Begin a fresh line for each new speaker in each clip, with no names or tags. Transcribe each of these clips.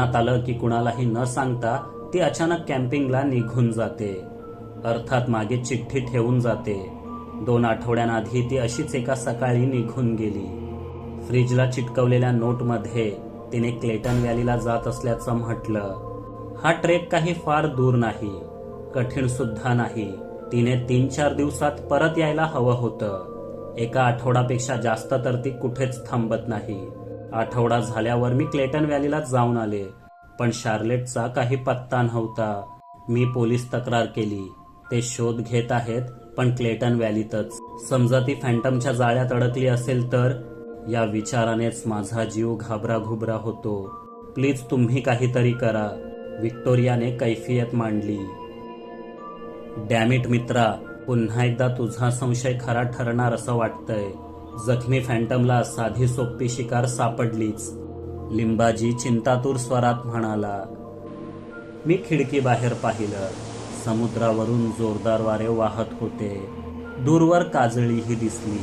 मनात आलं की कुणालाही न सांगता ती अचानक कॅम्पिंगला निघून जाते. अर्थात मागे चिठ्ठी ठेवून जाते. दोन आठवड्यांआधी ती अशीच एका सकाळी निघून गेली. फ्रीजला चिटकवलेल्या नोटमध्ये तिने क्लेटन व्हॅलीला जात असल्याचं म्हटलं. हा ट्रेक काही फार दूर नाही. कठीण सुद्धा नाही. तिने तीन चार दिवसात परत यायला हवं होतं. एका आठवडापेक्षा जास्त तर ती कुठेच थांबत नाही. आठवडा झाल्यावर मी क्लेटन व्हॅलीला जाऊन आले. पण शार्लेटचा काही पत्ता नव्हता. मी पोलीस तक्रार केली. ते शोध घेत आहेत पण क्लेटन व्हॅलीतच. समजा ती फॅन्टमच्या जाळ्यात अडकली असेल तर? या विचारानेच माझा जीव घाबरा होतो. प्लीज तुम्ही काहीतरी करा. विक्टोरियाने कैफियत मांडली. डॅमिट मित्रा पुन्हा एकदा तुझा संशय खरा ठरणार असं वाटतंय. जखमी फॅन्टमला साधी सोपी शिकार सापडलीच. लिंबाजी चिंतातूर स्वरात म्हणाला मी खिडकी बाहेर पाहिलं. समुद्रावरून जोरदार वारे वाहत होते. दूरवर काजळीही दिसली.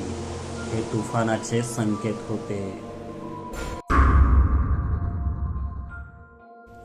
हे तुफानाचे संकेत होते.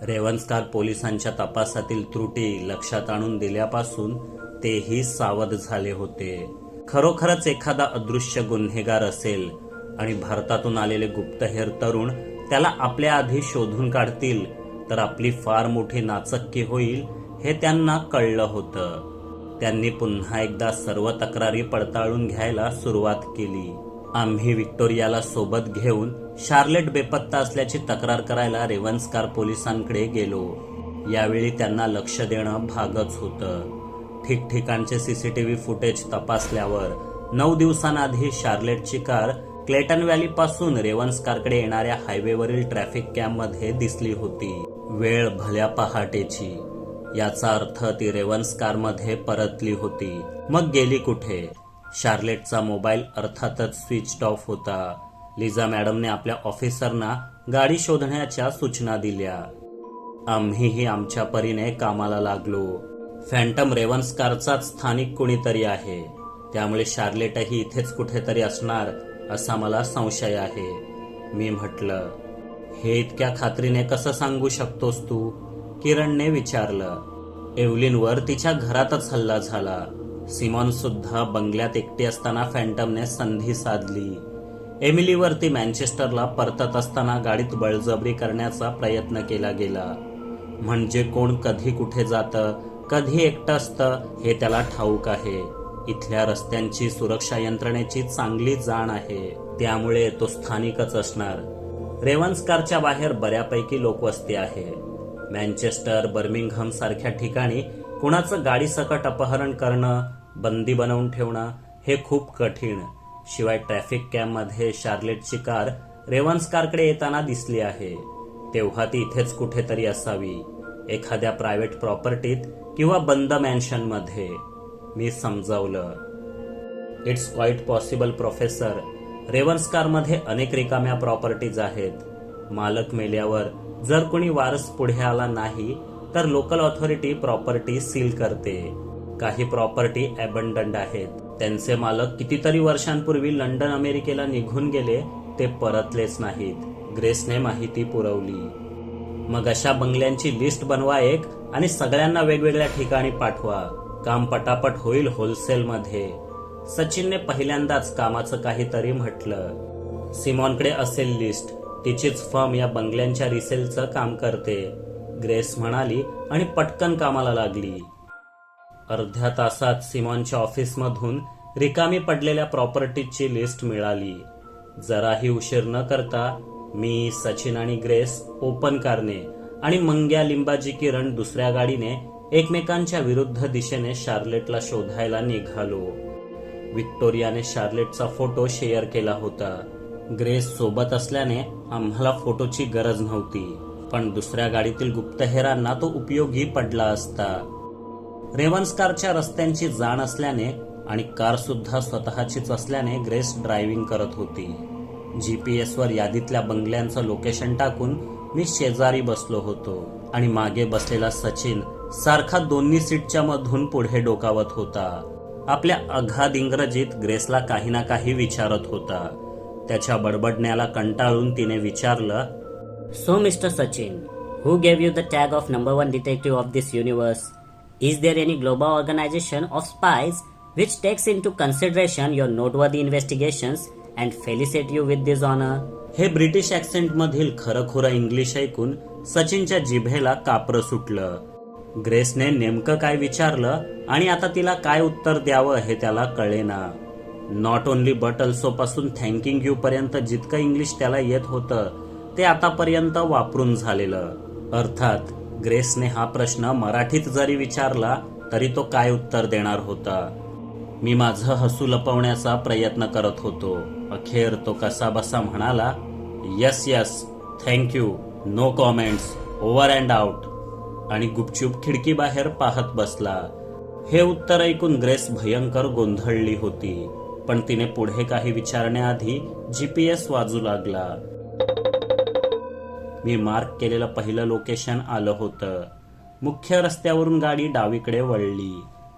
रेवन्सकार पोलिसांच्या तपासातील त्रुटी लक्षात आणून दिल्यापासून तेही सावध झाले होते. खरोखरच एखादा अदृश्य गुन्हेगार असेल आणि भारतातून आलेले गुप्तहेर तरुण त्याला आपल्या आधी शोधून काढतील तर आपली फार मोठी नाचक्की होईल हे त्यांना कळलं होतं. त्यांनी पुन्हा एकदा सर्व तक्रारी पडताळून घ्यायला सुरुवात केली. आम्ही विक्टोरियाला सोबत घेऊन शार्लेट बेपत्ता असल्याची तक्रार करायला रेवन्सकार पोलिसांकडे गेलो. यावेळी त्यांना लक्ष देणं भागच होतं. ठिकठिकाणचे सीसीटीव्ही फुटेज तपासल्यावर नऊ दिवसांआधी शार्लेटची कार क्लेटन व्हॅली पासून रेवन्सकारकडे येणाऱ्या हायवेवरील ट्रॅफिक कॅम्पमध्ये दिसली होती. वेळ भल्या पहाटेची. याचा अर्थ ती रेवन्स कारमध्ये परतली होती. मग गेली कुठे? शार्लेटचा मोबाईल अर्थातच स्विच ऑफ होता. लिझा मॅडमने आपल्या ऑफिसरना गाडी शोधण्याच्या सूचना दिल्या. आम्हीही आमच्या परीने कामाला लागलो. फॅन्टम रेवन्स कारचाच स्थानिक कोणीतरी आहे. त्यामुळे शार्लेटही इथेच कुठेतरी असणार असा मला संशय आहे. मी म्हटलं हे इतक्या खात्रीने कसं सांगू शकतोस तू? किरणने विचारलं. एव्हलिनवर तिच्या घरातच हल्ला झाला. सिमॉन सुद्धा बंगल्यात एकटी असताना फॅन्टमने संधी साधली. एमिलीवर ती मँचेस्टरला परतत असताना गाडीत बळजबरी करण्याचा प्रयत्न केला गेला. म्हणजे कोण कधी कुठे जातं कधी एकटं असतं हे त्याला ठाऊक आहे. इथल्या रस्त्यांची सुरक्षा यंत्रणेची चांगली जाण आहे. त्यामुळे तो स्थानिकच असणार. रेवन्सकारच्या बाहेर बऱ्यापैकी लोकवस्ती आहे. मॅन्चेस्टर बर्मिंगहम सारख्या ठिकाणी कुणाचं गाडीसकट अपहरण करणं बंदी बनवून ठेवणं हे खूप कठीण. शिवाय ट्रॅफिक कॅम्पमध्ये शार्लेटची कार रेवन्सकारकडे येताना दिसली आहे. तेव्हा ती इथेच कुठेतरी असावी. एखाद्या प्रायव्हेट प्रॉपर्टीत किंवा बंद मॅन्शनमध्ये मी समजावलं. इट्स क्वाईट पॉसिबल प्रोफेसर रेवन्सकारमध्ये अनेक रिकाम्या प्रॉपर्टीज आहेत. मालक मेल्यावर जर कोणी वारस पुढे आला नाही तर लोकल ऑथॉरिटी प्रॉपर्टी सील करते. काही प्रॉपर्टी अबंडंड आहेत. त्यांचे मालक कितीतरी वर्षांपूर्वी लंडन अमेरिकेला निघून गेले ते परतलेच नाहीत. ग्रेसने माहिती पुरवली. मग अशा बंगल्यांची लिस्ट बनवा एक आणि सगळ्यांना वेगवेगळ्या ठिकाणी पाठवा. काम पटापट होईल होलसेलमध्ये सचिनने पहिल्यांदाच कामाचं काहीतरी म्हटलं. सिमॉनकडे असेल लिस्ट तिचीच फर्म या बंगल्यांच्या रिसेलचं काम करते. ग्रेस म्हणाली आणि पटकन कामाला लागली. अर्ध्या तासात सिमॉनच्या ऑफिसमधून रिकामी पडलेल्या प्रॉपर्टीची लिस्ट मिळाली. जराही उशीर न करता मी सचिन आणि ग्रेस ओपन कारने आणि मंग्या लिंबाजी किरण दुसऱ्या गाडीने एकमेकांच्या विरुद्ध दिशेने शार्लेटला शोधायला निघालो. विक्टोरियाने शार्लेटचा फोटो शेअर केला होता. ग्रेस सोबत असल्याने आम्हाला फोटोची गरज नव्हती पण दुसऱ्या गाडीतील गुप्तहेरांना तो उपयोगी पडला असता. रेवन्सकारच्या रस्त्यांची जाण असल्याने आणि कार सुद्धा स्वतःचीच असल्याने ग्रेस ड्रायव्हिंग करत होती. जी पी एसवर यादीतल्या बंगल्यांचं लोकेशन टाकून मी शेजारी बसलो होतो आणि मागे बसलेला सचिन सारखा दोन्ही सीटच्या मधून पुढे डोकावत होता. आपल्या अघाद इंग्रजीत ग्रेसला काही ना काही विचारत होता. त्याच्या बडबडण्याला कंटाळून तिने विचारलं
so mister Sachin who gave you the tag of number one detective of this universe is there any global organisation of spies which takes into consideration your noteworthy investigations and felicitate you with this honour
हे British accent मधील खरंखुरं English ऐकून सचिनच्या जिभेला कापरं सुटलं. ग्रेसने नेमकं काय विचारलं आणि आता तिला काय उत्तर द्यावं हे त्याला कळेना. नॉट ओनली बट अल्सो पासून थँकिंग यू पर्यंत जितकं इंग्लिश त्याला येत होतं ते आतापर्यंत वापरून झालेलं. अर्थात ग्रेसने हा प्रश्न मराठीत जरी विचारला तरी तो काय उत्तर देणार होता? मी माझं हसू लपवण्याचा प्रयत्न करत होतो. अखेर तो कसा बसा म्हणाला yes yes thank you no comments over and out आणि गुपचूप खिडकीबाहेर पाहत बसला. हे उत्तर ऐकून ग्रेस भयंकर गोंधळली होती पण तिने पुढे काही विचारण्याआधी जीपीएस वाजू लागला. मी मार्क केलेलं पहिलं लोकेशन आलं होतं. मुख्य रस्त्यावरून गाडी डावीकडे वळली.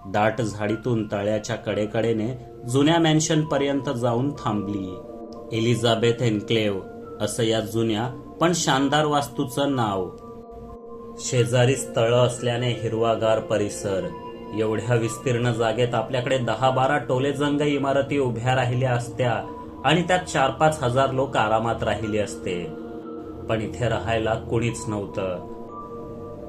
दाट झाडीतून तळ्याच्या कडेकडेने जुन्या मॅन्शन पर्यंत जाऊन थांबली. एलिझाबेथ एन्क्लेव असं या जुन्या पण शानदार वास्तूचं नाव. शेजारीच तळं असल्याने हिरवागार परिसर. एवढ्या विस्तीर्ण जागेत आपल्याकडे दहा बारा टोलेजंग इमारती उभ्या राहिल्या असत्या आणि त्यात चार पाच हजार लोक आरामात राहिले असते. पण इथे राहायला कोणीच नव्हतं.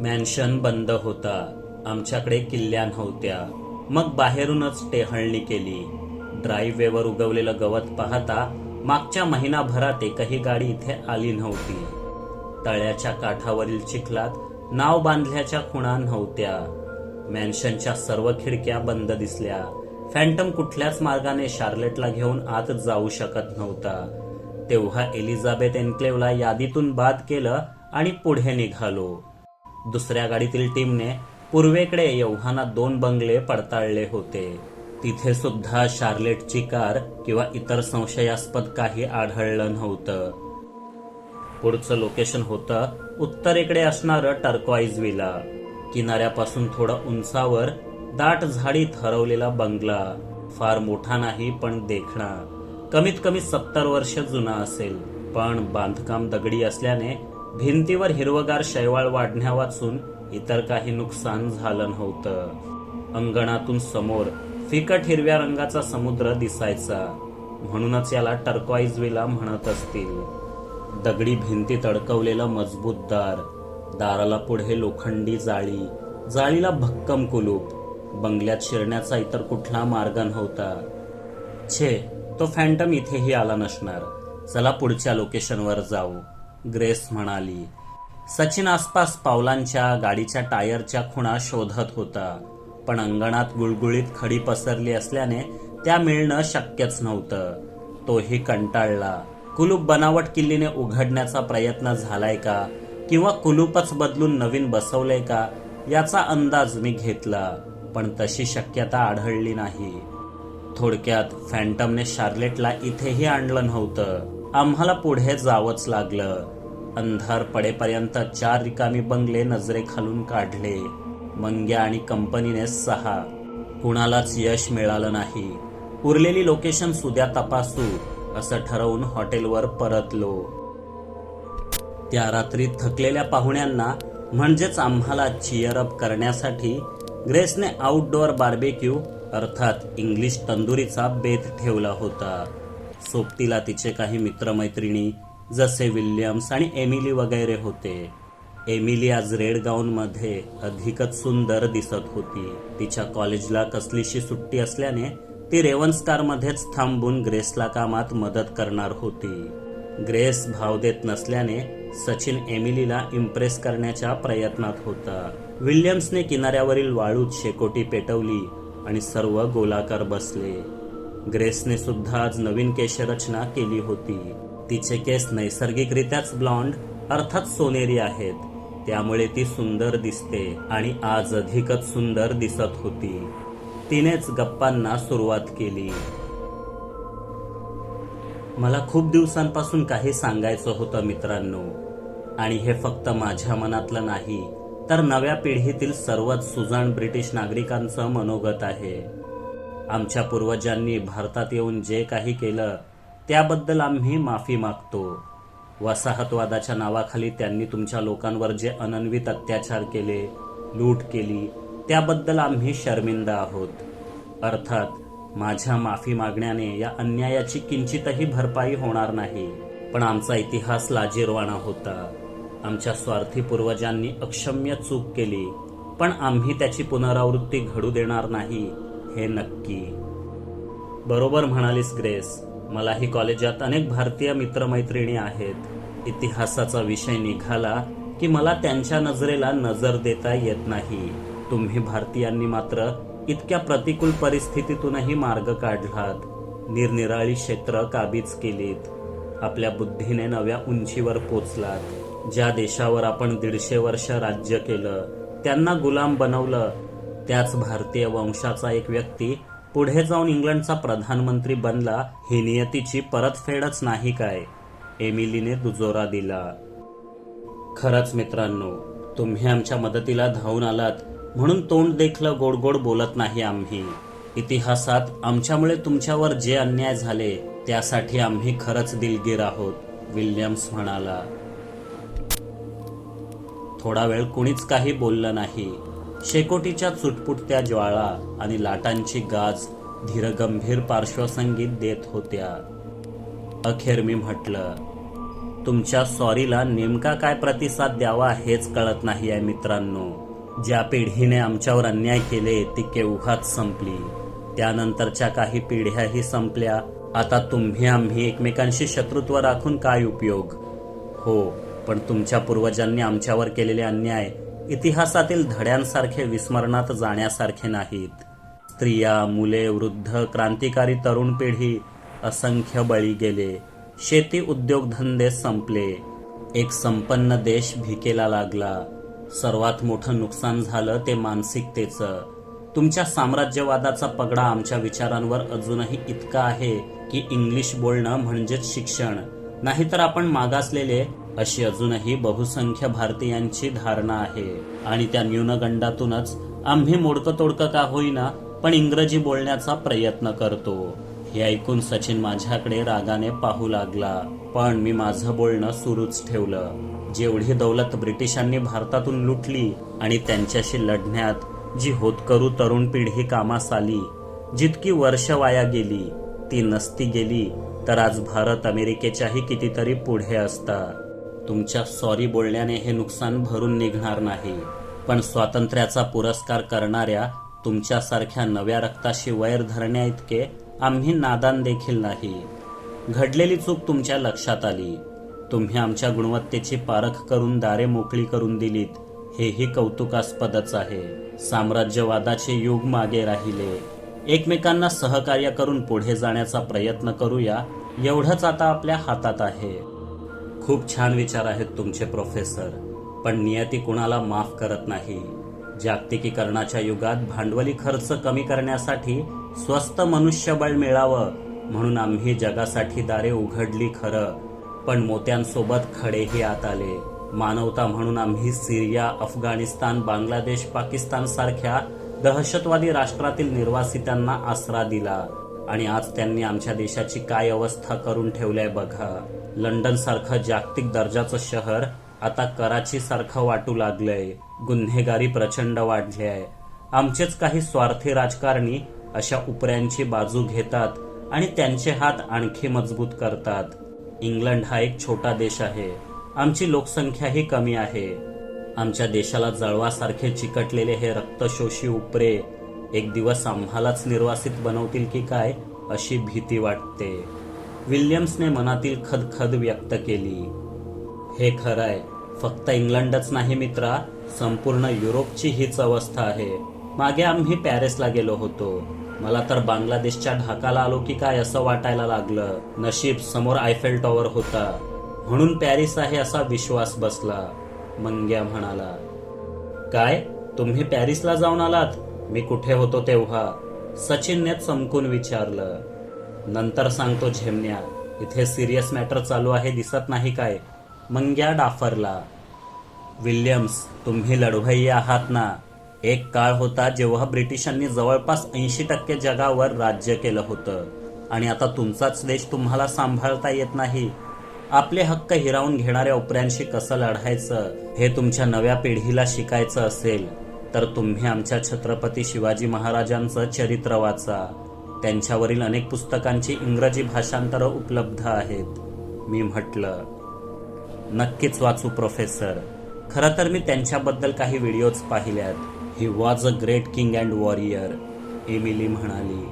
मॅन्शन बंद होता. आमच्याकडे किल्ल्या नव्हत्या. मग बाहेरूनच टेहळणी केली. ड्राईव्हवेवर उगवलेलं गवत पाहता मागच्या महिनाभरात एकही गाडी इथे आली नव्हती. तळ्याच्या काठावरील चिखलात नाव बांधल्याच्या खुणा नव्हत्या. मॅन्शनच्या सर्व खिडक्या बंद दिसल्या. फॅन्टम कुठल्याच मार्गाने शार्लेटला घेऊन आत जाऊ शकत नव्हता. तेव्हा एलिझाबेथ एन्क्लेवला यादीतून बाद केलं आणि पुढे निघालो. दुसऱ्या गाडीतील टीमने पूर्वेकडे एव्हाना दोन बंगले पडताळले होते. तिथे सुद्धा शार्लेटची कार किंवा इतर संशयास्पद काही आढळलं नव्हतं. पुढचं लोकेशन होतं उत्तरेकडे असणारं टर्कवाईज विला किनाऱ्यापासून थोडं उंचावर दाट झाडीत हरवलेला बंगला. फार मोठा नाही पण देखणा. कमीत कमी सत्तर वर्ष जुना असेल. पण बांधकाम दगडी असल्याने भिंतीवर हिरवगार शैवाळ वाढण्या वाचून इतर काही नुकसान झालं नव्हतं. अंगणातून समोर फिकट हिरव्या रंगाचा समुद्र दिसायचा. म्हणूनच याला टर्कवाईज विला म्हणत असतील. दगडी भिंतीत अडकवलेलं मजबूत दार. दाराला पुढे लोखंडी जाळी. जाळीला भक्कम कुलूप. बंगल्यात शिरण्याचा इतर कुठला मार्ग नव्हता. छे तो फॅन्टम इथेही आला नसणार. चला पुढच्या लोकेशनवर जाऊ ग्रेस म्हणाली. सचिन आसपास पावलांच्या गाडीच्या टायरच्या खुणा शोधत होता. पण अंगणात गुळगुळीत खडी पसरली असल्याने त्या मिळणं शक्यच नव्हतं. तोही कंटाळला. कुलूप बनावट किल्लीने उघडण्याचा प्रयत्न झालाय का? किंवा कुलूपच बदलून नवीन बसवलंय का? याचा अंदाज मी घेतला पण तशी शक्यता आढळली नाही. थोडक्यात फॅन्टमने शार्लेटला इथेही आणलं नव्हतं. आम्हाला पुढे जावंच लागलं. अंधार पडेपर्यंत चार रिकामी बंगले नजरेखालून काढले. मंग्या आणि कंपनीने सहा. कुणालाच यश मिळालं नाही. उरलेली लोकेशन सुद्या तपासू असं ठरवून हॉटेलवर परतलो. त्या रात्री थकलेल्या पाहुण्यांना म्हणजेच आम्हाला चिअरअप करण्यासाठी ग्रेसने आउटडोअर बार्बेक्यू अर्थात इंग्लिश तंदुरीचा बेत ठेवला होता. सोबतीला तिचे काही मित्रमैत्रिणी जसे विल्यम्स आणि एमिली वगैरे होते. एमिली आज रेड गाऊनमध्ये अधिकच सुंदर दिसत होती. तिच्या कॉलेजला कसलीशी सुट्टी असल्याने ती रेवन स्टारमध्येच थांबून ग्रेसला कामात मदत करणार होती. ग्रेस भाव देत नसल्याने सचिन एमिलीला इम्प्रेस करण्याच्या प्रयत्नात होता. विल्यम्सने किनाऱ्यावरील वाळूत शेकोटी पेटवली आणि सर्व गोलाकार बसले. ग्रेसने सुद्धा आज नवीन केशरचना केली होती. तिचे केस नैसर्गिकरित्याच ब्लॉन्ड अर्थात सोनेरी आहेत. त्यामुळे ती सुंदर दिसते आणि आज अधिकच सुंदर दिसत होती. तिनेच गप्पांना सुरुवात केली. मला खूप दिवसांपासून काही सांगायचं होतं मित्रांनो आणि हे फक्त माझ्या मनातलं नाही तर नव्या पिढीतील सर्वच सुजाण ब्रिटिश नागरिकांचं मनोगत आहे. आमच्या पूर्वजांनी भारतात येऊन जे काही केलं त्याबद्दल आम्ही माफी मागतो. वसाहतवादाच्या नावाखाली त्यांनी तुमच्या लोकांवर जे अनन्वित अत्याचार केले लूट केली त्याबद्दल आम्ही शर्मिंदा आहोत. अर्थात माझ्या माफी मागण्याने या अन्यायाची किंचितही भरपाई होणार नाही. पण आमचा इतिहास लाजीरवाणा होता. आमच्या स्वार्थी पूर्वजांनी अक्षम्य चूक केली पण आम्ही त्याची पुनरावृत्ती घडू देणार नाही हे नक्की. बरोबर म्हणालीस ग्रेस. मलाही कॉलेजात अनेक भारतीय मित्रमैत्रिणी आहेत. इतिहासाचा विषय निघाला की मला त्यांच्या नजरेला नजर देता येत नाही. तुम्ही भारतीयांनी मात्र इतक्या प्रतिकूल परिस्थितीतूनही मार्ग काढलात. निरनिराळी क्षेत्र काबीज केलीत. आपल्या बुद्धीने नव्या उंचीवर पोचलात. ज्या देशावर आपण दीडशे वर्ष राज्य केलं त्यांना गुलाम बनवलं. त्याच भारतीय वंशाचा एक व्यक्ती पुढे जाऊन इंग्लंडचा प्रधानमंत्री बनला ही नियतीची परतफेडच नाही काय? एमिलीने दुजोरा दिला. खरंच मित्रांनो तुम्ही आमच्या मदतीला धावून आलात म्हणून तोंड देखलं गोड गोड बोलत नाही आम्ही. इतिहासात आमच्यामुळे तुमच्यावर जे अन्याय झाले त्यासाठी आम्ही खरंच दिलगीर आहोत विल्यम्स म्हणाला. थोडा वेळ कुणीच काही बोललं नाही. शेकोटीच्या चुटपुटत्या ज्वाळा आणि लाटांची गाज धीरगंभीर पार्श्वसंगीत देत होत्या. अखेर मी म्हटलं तुमच्या सॉरीला नेमका काय प्रतिसाद द्यावा हेच कळत नाही आहे मित्रांनो. ज्या पिढीने आमच्यावर अन्याय केले ती केव्हाच संपली. त्यानंतरच्या काही पिढ्याही संपल्या. आता तुम्ही आम्ही एकमेकांशी शत्रुत्व राखून काय उपयोग? हो पण तुमच्या पूर्वजांनी आमच्यावर केलेले अन्याय इतिहासातील धड्यांसारखे विस्मरणात जाण्यासारखे नाहीत. स्त्रिया मुले वृद्ध क्रांतिकारी तरुण पिढी असंख्य बळी गेले. शेती उद्योगधंदे संपले. एक संपन्न देश भिकेला लागला. सर्वात मोठं नुकसान झालं ते मानसिकतेचं. तुमच्या साम्राज्यवादाचा पगडा आमच्या विचारांवर अजूनही इतका आहे की इंग्लिश बोलणं म्हणजेच शिक्षण. नाहीतर आपण मागासलेले अशी अजूनही बहुसंख्य भारतीयांची धारणा आहे. आणि त्या न्यूनगंडातूनच आम्ही मोडकं तोडकं का होईना पण इंग्रजी बोलण्याचा प्रयत्न करतो. हे ऐकून सचिन माझ्याकडे रागाने पाहू लागला. पण मी माझं बोलणं सुरूच ठेवलं. जेवढी दौलत ब्रिटिशांनी भारतातून लुटली आणि त्यांच्याशी लढण्यात जी होतकरू तरुण पिढी कामास आली जितकी वर्ष वाया गेली ती नसती गेली तर आज भारत अमेरिकेच्याही कितीतरी पुढे असता. तुमच्या सॉरी बोलण्याने हे नुकसान भरून निघणार नाही. पण स्वातंत्र्याचा पुरस्कार करणाऱ्या तुमच्यासारख्या नव्या रक्ताशी वैर धरण्या इतके आम्ही नादान देखील नाही. घडलेली चूक तुमच्या लक्षात आली. तुम्ही आमच्या गुणवत्तेची पारख करून दारे मोकळी करून दिलीत. हेही कौतुकास्पदच आहे. साम्राज्यवादाचे युग मागे राहिले. एकमेकांना सहकार्य करून पुढे जाण्याचा प्रयत्न करूया एवढंच आता आपल्या हातात आहे. खूप छान विचार आहेत तुमचे प्रोफेसर पण नियती कुणाला माफ करत नाही. जागतिकीकरणाच्या युगात भांडवली खर्च कमी करण्यासाठी स्वस्त मनुष्यबळ मिळावं म्हणून आम्ही जगासाठी दारे उघडली खरं. पण मोत्यांसोबत खडेही आत आले. मानवता म्हणून आम्ही सिरिया अफगाणिस्तान बांगलादेश पाकिस्तान सारख्या दहशतवादी राष्ट्रातील निर्वासितांना आसरा दिला. आणि आज त्यांनी आमच्या देशाची काय अवस्था करून ठेवल्याय बघा. लंडन सारखं जागतिक दर्जाचं शहर आता कराची सारखं वाटू लागलंय. गुन्हेगारी प्रचंड वाढली आहे आमचेच काही स्वार्थी राजकारणी अशा उपऱ्यांची बाजू घेतात आणि त्यांचे हात आणखी मजबूत करतात. इंग्लंड हा एक छोटा देश आहे. आमची लोकसंख्याही कमी आहे. आमच्या देशाला जळवासारखे चिकटलेले हे रक्तशोषी उपरे एक दिवस आम्हालाच निर्वासित बनवतील की काय अशी भीती वाटते. विल्यम्सने मनातील खदखद व्यक्त केली. हे खरंय फक्त इंग्लंडच नाही मित्रा. संपूर्ण युरोपची हीच अवस्था आहे. मागे आम्ही पॅरिसला गेलो होतो. मला तर बांगलादेशच्या ढाकाला आलो की काय असं वाटायला लागलं. नशीब समोर आयफेल टॉवर होता. म्हणून पॅरिस आहे असा विश्वास बसला. मंग्या म्हणाला. काय? तुम्ही पॅरिसला जाऊन आलात? मी कुठे होतो तेव्हा? सचिनने चमकून विचारलं. नंतर सांगतो झेमण्या इथे सिरियस मॅटर चालू आहे दिसत नाही काय? मंग्या डाफरला. विल्यम्स तुम्ही लढवय्ये आहात ना? एक काळ होता जेव्हा ब्रिटिशांनी जवळपास ऐंशी टक्के जगावर राज्य केलं होतं. आणि आता तुमचाच देश तुम्हाला सांभाळता येत नाही. आपले हक्क हिरावून घेणाऱ्या उपऱ्यांशी कसं लढायचं? हे तुमच्या नव्या पिढीला शिकायचं असेल तर तुम्ही आमच्या छत्रपती शिवाजी महाराजांचं चरित्र वाचा. त्यांच्यावरील अनेक पुस्तकांची इंग्रजी भाषांतरं उपलब्ध आहेत. मी म्हटलं नक्कीच वाचू प्रोफेसर. खरं तर मी त्यांच्याबद्दल काही व्हिडिओज पाहिल्यात. He was a great king and warrior Emily म्हणाली.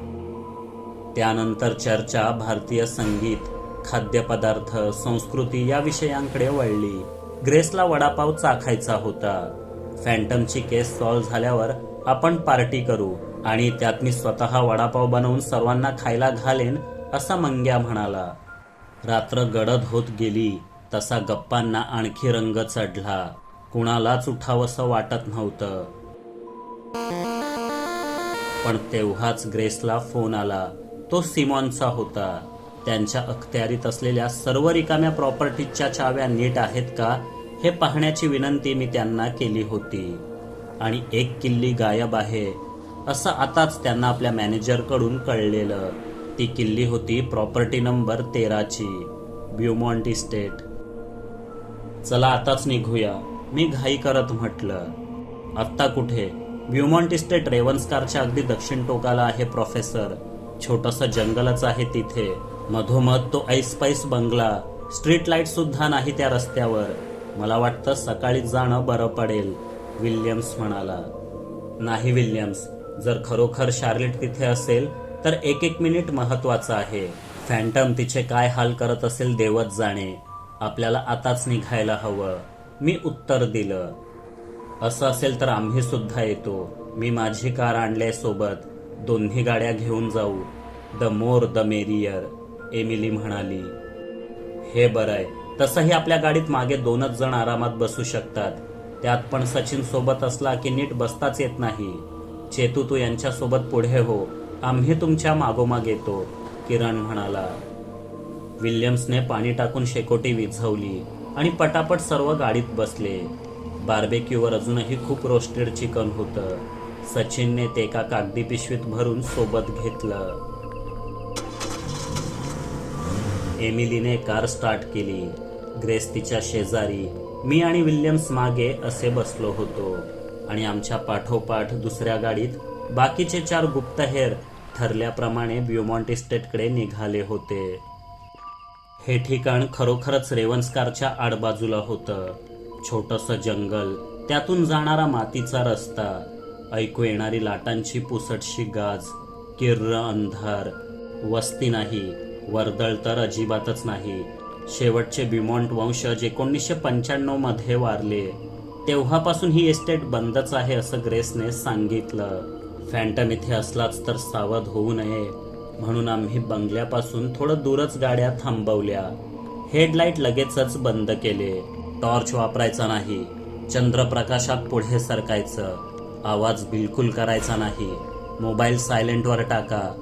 त्यानंतर चर्चा भारतीय संगीत खाद्यपदार्थ संस्कृती या विषयांकडे वळली. ग्रेसला वडापाव चाखायचा होता. फॅन्टमची केस सॉल्व्ह झाल्यावर आपण पार्टी करू. आणि त्यात मी स्वतः वडापाव बनवून सर्वांना खायला घालेन असा मंग्या म्हणाला. रात्र गडद होत गेली तसा गप्पांना आणखी रंग चढला. कुणालाच उठावंसं वाटत नव्हतं. पण तेव्हाच ग्रेसला फोन आला. तो सिमॉनचा होता. त्यांच्या अखत्यारीत असलेल्या सर्व रिकाम्या प्रॉपर्टीजच्या चाव्या नीट आहेत का हे पाहण्याची विनंती मी त्यांना केली होती. आणि एक किल्ली गायब आहे असं आताच त्यांना आपल्या मॅनेजरकडून कळलेलं. ती किल्ली होती प्रॉपर्टी नंबर तेराची ब्युमॉन्ट इस्टेट चला आताच निघूया मी घाई करत म्हटलं. आत्ता कुठे? ब्युमॉन्ट इस्टेट रेवन्सकारच्या अगदी दक्षिण टोकाला आहे प्रोफेसर. छोटंसं जंगलच आहे तिथे. मधोमध तो ऐसपैस बंगला. स्ट्रीट लाइट सुद्धा नाही त्या रस्त्यावर. मला वाटतं सकाळी जाणं बरं पडेल विल्यम्स म्हणाला. नाही विल्यम्स. जर खरोखर शार्लेट तिथे असेल तर एक एक मिनिट महत्वाचं आहे. फॅन्टम तिचे काय हाल करत असेल देवत जाणे. आपल्याला आताच निघायला हवं. मी उत्तर दिलं. असं असेल तर आम्ही सुद्धा येतो. मी माझी कार आणले सोबत. दोन्ही गाड्या घेऊन जाऊ. The more the merrier Emily म्हणाली. हे बरं आहे तसंही आपल्या गाडीत मागे दोनच जण आरामात बसू शकतात. त्यात पण सचिन सोबत असला की नीट बसताच येत नाही. चेतू तू यांच्यासोबत पुढे हो. आम्ही तुमच्या मागोमाग येतो किरण म्हणाला. विल्यम्सने पाणी टाकून शेकोटी विझवली आणि पटापट सर्व गाडीत बसले. बार्बेक्यूवर अजूनही खूप रोस्टेड चिकन होतं. सचिनने ते एका कागदी पिशवीत भरून सोबत घेतलं. एमिलीने कार स्टार्ट केली. ग्रेस तिच्या शेजारी. मी आणि विल्यम्स मागे असे बसलो होतो. आणि आमच्या पाठोपाठ दुसऱ्या गाडीत बाकीचे चार गुप्तहेर ठरल्याप्रमाणे ब्युमॉन्ट इस्टेटकडे निघाले होते. हे ठिकाण खरोखरच रेवन्सकारच्या आडबाजूला होतं. छोटस जंगल त्यातून जाणारा मातीचा रस्ता ऐकू येणारी लाटांची पुसटशी गाज किर्र अंधार वस्ती नाही वर्दळ तर अजिबातच नाही. शेवटचे बिमॉन्ट वंशज एकोणीसशे पंच्याण्णवमध्ये वारले. तेव्हापासून ही एस्टेट बंदच आहे असं ग्रेसने सांगितलं. फॅन्टम इथे असलाच तर सावध होऊ नये. म्हणून आम्ही बंगल्यापासून थोडं दूरच गाड्या थांबवल्या. हेडलाईट लगेचच बंद केले. टॉर्च वापरायचा नाही. चंद्रप्रकाशात पुढे सरकायचं. आवाज बिलकुल करायचा नाही. मोबाईल सायलेंटवर टाका.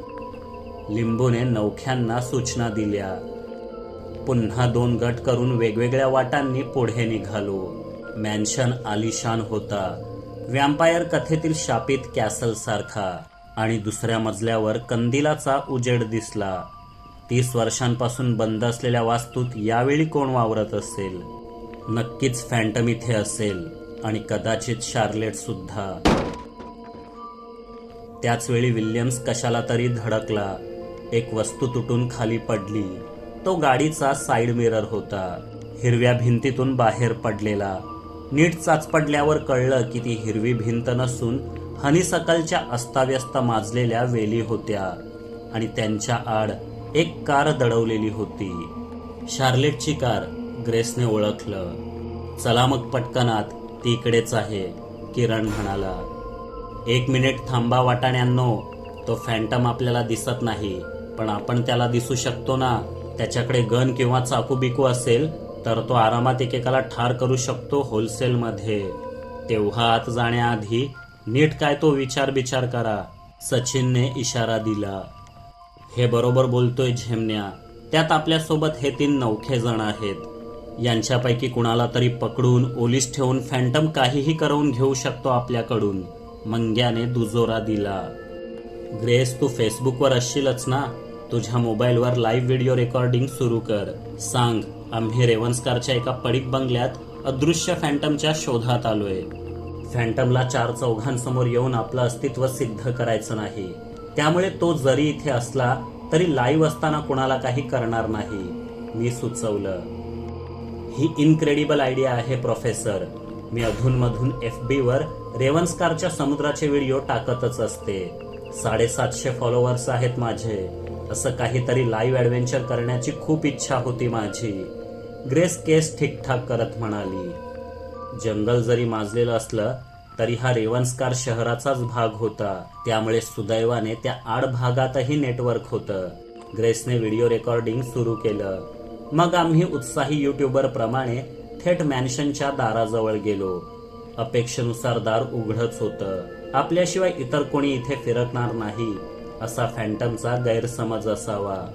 लिंबूने नौख्यांना सूचना दिल्या. पुन्हा दोन गट करून वेगवेगळ्या वाटांनी पुढे निघालो. मॅन्शन आलिशान होता. व्याम्पायर कथेतील शापित कॅसल सारखा आणि दुसऱ्या मजल्यावर कंदिलाचा उजेड दिसला. तीस वर्षांपासून बंद असलेल्या वास्तूत यावेळी कोण वावरत असेल? नक्कीच फॅन्टम इथे असेल आणि कदाचित शार्लेट सुद्धा. त्याचवेळी विल्यम्स कशाला तरी धडकला. एक वस्तू तुटून खाली पडली. तो गाडीचा साइड मिरर होता. हिरव्या भिंतीतून बाहेर पडलेला. नीट चाचपडल्यावर कळलं की ती हिरवी भिंत नसून हनीसकलच्या अस्ताव्यस्त माजलेल्या वेली होत्या आणि त्यांच्या आड एक कार दडवलेली होती. शार्लेटची कार ग्रेसने ओळखलं. चला मग पटकनात ती इकडेच आहे किरण म्हणाला. एक मिनिट थांबा वाटाण्यांनो तो फॅन्टम आपल्याला दिसत नाही पण आपण त्याला दिसू शकतो ना? त्याच्याकडे गन किंवा चाकू बिकू असेल? तर तो आरामात एकेकाला ठार करू शकतो होलसेलमध्ये. तेव्हा आत जाण्याआधी नीट काय तो विचार बिचार करा सचिनने इशारा दिला. हे बरोबर बोलतोय झेमण्या त्यात आपल्यासोबत हे तीन नौखे जण आहेत. यांच्यापैकी कुणाला तरी पकडून ओलीस ठेवून फॅन्टम काहीही करवून घेऊ शकतो आपल्याकडून मंग्याने दुजोरा दिला. ग्रेस तू फेसबुकवर असशीलच ना? तुझ्या मोबाईलवर लाईव्ह व्हिडिओ रेकॉर्डिंग सुरू कर. सांग आम्ही रेवन्सकारच्या एका पडीक बंगल्यात अदृश्य फॅन्टमच्या शोधात आलोय. फॅन्टमला चार चौघांसमोर येऊन आपलं अस्तित्व सिद्ध करायचं नाही. त्यामुळे तो जरी इथे असला तरी लाईव्ह असताना कुणाला काही करणार नाही. मी सुचवलं. ही इनक्रेडिबल आयडिया आहे प्रोफेसर. मी अधूनमधून एफ बी वर रेवन्सकारच्या समुद्राचे व्हिडिओ टाकतच असते. साडेसातशे फॉलोअर्स आहेत माझे. असं काहीतरी लाईव्ह ॲडव्हेंचर करण्याची खूप इच्छा होती माझी. ग्रेस केस ठीकठाक करत म्हणाली. जंगल जरी माजलेलं असलं तरी हा रेवन्सकार शहराचाच भाग होता. त्यामुळे सुदैवाने त्या आड भागातही नेटवर्क होतं. ग्रेसने व्हिडिओ रेकॉर्डिंग सुरू केलं. मग आम्ही उत्साही युट्यूबर प्रमाणे थेट मॅन्शनच्या दाराजवळ गेलो. अपेक्षेनुसार दार उघडच होतं. आपल्याशिवाय इतर कोणी इथे फिरकणार नाही असा फॅन्टमचा गैरसमज असावा.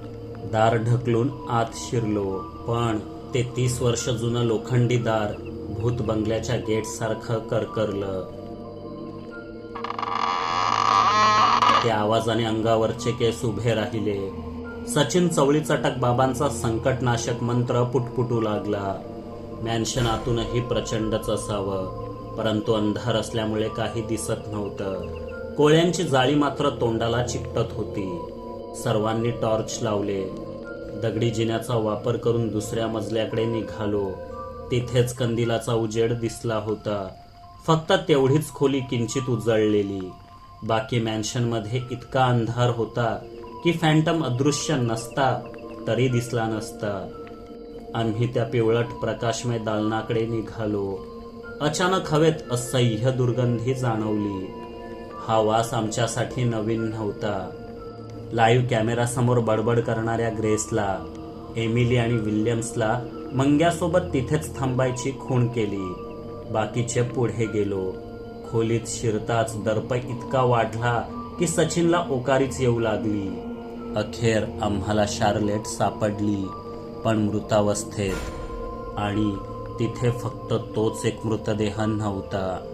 दार ढकलून आत शिरलो. पण ते तीस वर्ष जुनं लोखंडी दार भूत बंगल्याच्या गेट सारखं करकरलं. त्या आवाजाने अंगावरचे केस उभे राहिले. सचिन चवळी चटक बाबांचा संकटनाशक मंत्र पुटपुटू लागला. मॅन्शन आतूनही प्रचंडच असावं परंतु अंधार असल्यामुळे काही दिसत नव्हतं. कोळ्यांची जाळी मात्र तोंडाला चिकटत होती. सर्वांनी टॉर्च लावले. दगडी जिन्याचा वापर करून दुसऱ्या मजल्याकडे निघालो. तिथेच कंदिलाचा उजेड दिसला होता. फक्त तेवढीच खोली किंचित उजळलेली. बाकी मॅन्शनमध्ये इतका अंधार होता की फॅन्टम अदृश्य नसता तरी दिसला नसता. आम्ही त्या पिवळट प्रकाशमय दालनाकडे निघालो. अचानक हवेत असह्य दुर्गंधी जाणवली. हा वास आमच्यासाठी नवीन नव्हता. लाईव्ह कॅमेरासमोर बडबड करणाऱ्या ग्रेसला एमिली आणि विल्यम्सला मंग्यासोबत तिथेच थांबायची खूण केली. बाकीचे पुढे गेलो. खोलीत शिरताच दर्प इतका वाढला की सचिनला ओकारीच येऊ लागली. अखेर आम्हाला शार्लेट सापडली पण मृतावस्थेत. आणि तिथे फक्त तोच एक मृतदेह नव्हता.